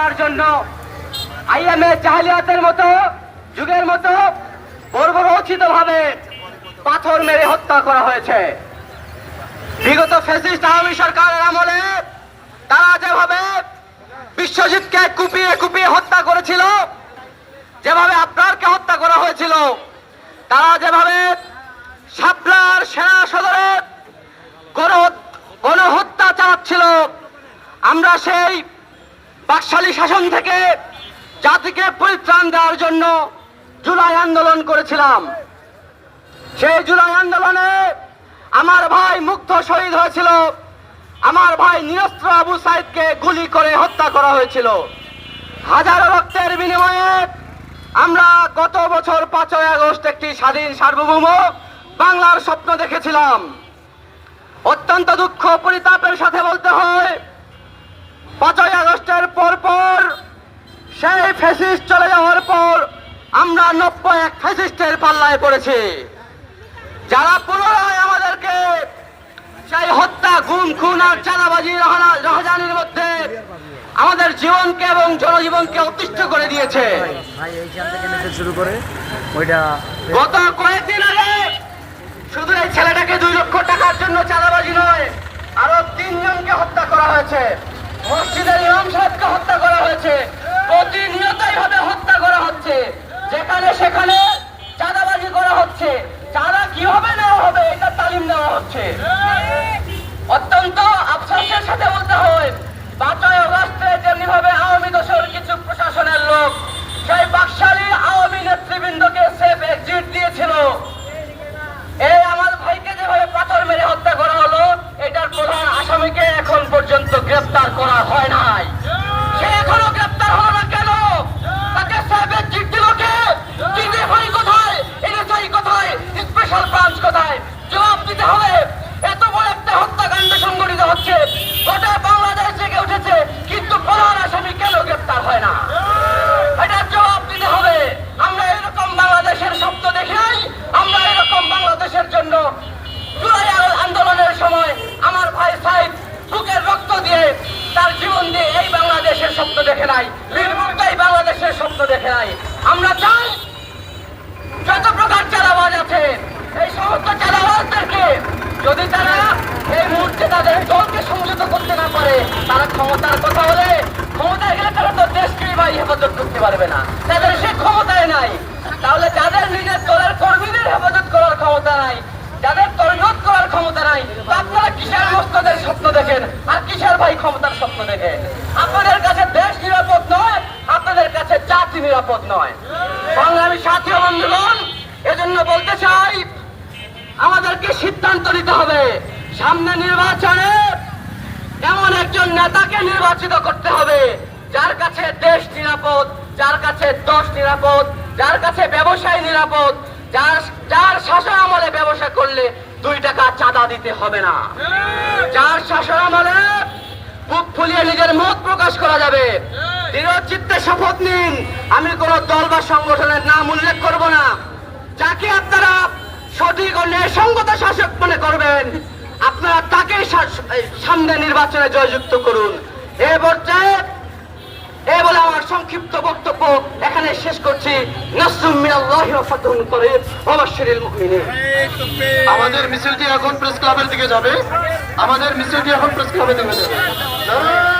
করার জন্য আইএমএ জাহিলিয়াতের মতো, যুগের মতো বর্বরোচিত ভাবে পাথর মেরে হত্যা করা হয়েছে। বিগত ফ্যাসিস্ট আওয়ামী সরকারের আমলে তারা যেভাবে বিশ্বজিৎকে কুপিয়ে কুপিয়ে হত্যা করেছিল, যেভাবে আপনারকে হত্যা করা হয়েছিল, তারা যেভাবে শাপলার সেনা সদরে গণ- গণহত্যা চালাচ্ছিল, আমরা সেই বাকশালী শাসন থেকে জাতিকে পরিত্রাণ দেওয়ার জন্য জুলাই আন্দোলন করেছিলাম। সেই জুলাই আন্দোলনে আমার ভাই মুগ্ধ শহীদ হয়েছিল। আমার ভাই নিরস্ত্র আবু সাইদকে গুলি করে হত্যা করা হয়েছিল। হাজারো রক্তের বিনিময়ে আমরা গত বছর পাঁচই আগস্ট একটি স্বাধীন সার্বভৌম বাংলার স্বপ্ন দেখেছিলাম। অত্যন্ত দুঃখ পরিতাপের সাথে বলতে হয় পাঁচই আগস্টের পর পর সেই ফ্যাসিস্ট চলে যাওয়ার পর আমরা নব্বই এক ফ্যাসিস্টের পাল্লায় পড়েছি। যারা পুনরায় আমাদেরকে সেই হত্যা গুম খুন আর চাঁদাবাজি রহজানির মধ্যে আমাদের জীবনকে এবং জনজীবনকে অতিষ্ঠ করে দিয়েছে। শুরু করে ওইটা গত কয়েকদিন আগে শুধু এই ছেলেটাকে দুই লক্ষ টাকার জন্য চাঁদাবাজি নয় আরও তিনজনকে হত্যা করা হয়েছে। ইমাম হত্যা করা হয়েছে। প্রতিনিয়তই ভাবে হত্যা করা হচ্ছে। যেখানে সেখানে চাঁদাবাজি করা হচ্ছে। চাঁদা কীভাবে নেওয়া হবে, এটা তালিম দেওয়া হচ্ছে। অত্যন্ত আফসোসের সাথে বলতে হয়, পাঁচই অগস্টে যেমনি ভাবে আওয়ামী দোষর কিছু প্রশাসনের লোক, সেই বাকশালী আওয়ামী নেতৃবৃন্দকে সেফ এক্সিট দিয়েছিল। এই আমার ভাইকে যেভাবে পাথর মেরে হত্যা করা হলো, এটার প্রধান আসামিকে এখন পর্যন্ত গ্রেফতার করা হয় নাই সে এখনও গ্রেফতার হলো না কেন তাকে সেফ এক্সিট দিল কে ডিজিএফআই কোথায় এনএসআই কোথায় স্পেশাল ব্রাঞ্চ কোথায় জবাব দিতে হবে এত বড় একটা হত্যাকাণ্ড সংঘটিত হচ্ছে গোটা বাংলাদেশ জেগে উঠেছে কিন্তু প্রধান আসামি কেন গ্রেফতার হয় না এটার জবাব দিতে হবে আমরা এরকম বাংলাদেশের স্বপ্ন দেখি নাই আমরা এরকম বাংলাদেশের জন্য জুলাই আ- আন্দোলনের সময় আমার ভাই সাইদ বুকের রক্ত দিয়ে তার জীবন দিয়ে এই বাংলাদেশের স্বপ্ন দেখে নাই। বীরমুক্তাই বাংলাদেশের স্বপ্ন দেখে নাই। আমরা চাই যত প্রকার চালাবাজ আছে, এই সমস্ত চালাবাজদেরকে যদি তারা এই মুহূর্তে তাদের দলকে সংযত করতে না পারে, তারা ক্ষমতার কথা বলে, ক্ষমতায় গেলে তারা তো দেশকেই বা হেফাজত করতে পারবে না। তাদের সে ক্ষমতায় নাই। তাহলে যাদের নিজের দলের কর্মীদের হেফাজত করার ক্ষমতা নাই, যাদের তৈরত করার ক্ষমতা নাই আপনারা কিসের মস্তদের স্বপ্ন দেখেন? আর কিসের ভাই ক্ষমতার স্বপ্ন দেখেন? আপনাদের কাছে দেশ নিরাপদ নয় আপনাদের জাতি নিরাপদ নয়। সংগ্রামী সাথী বন্ধুগণ এজন্য বলতে চাই আমাদেরকে সিদ্ধান্ত নিতে হবে। সামনে নির্বাচনে এমন একজন নেতাকে নির্বাচিত করতে হবে যার কাছে দেশ নিরাপদ যার কাছে দশ নিরাপদ যার কাছে ব্যবসায় নিরাপদ যার যার শাসন আমলে ব্যবসা করলে দুই টাকা চাঁদা দিতে হবে না। যার শাসন আমলে বুক ফুলিয়ে নিজের মত প্রকাশ করা যাবে দৃঢ় চিত্তে শপথ নিন। আমি কোন দল বা সংগঠনের নাম উল্লেখ করব না। যাকে আপনারা সঠিক ও ন্যায়সঙ্গত শাসক মনে করবেন, আপনারা তাকে সামনে নির্বাচনে জয়যুক্ত করুন। এ পর্যায়ে, এ বলে আমার সংক্ষিপ্ত বক্তব্য এখানে শেষ করছি। আমাদের মিছিলটি এখন প্রেস ক্লাবের দিকে যাবে। আমাদের মিছিলটি এখন প্রেস ক্লাবের দিকে যাবে।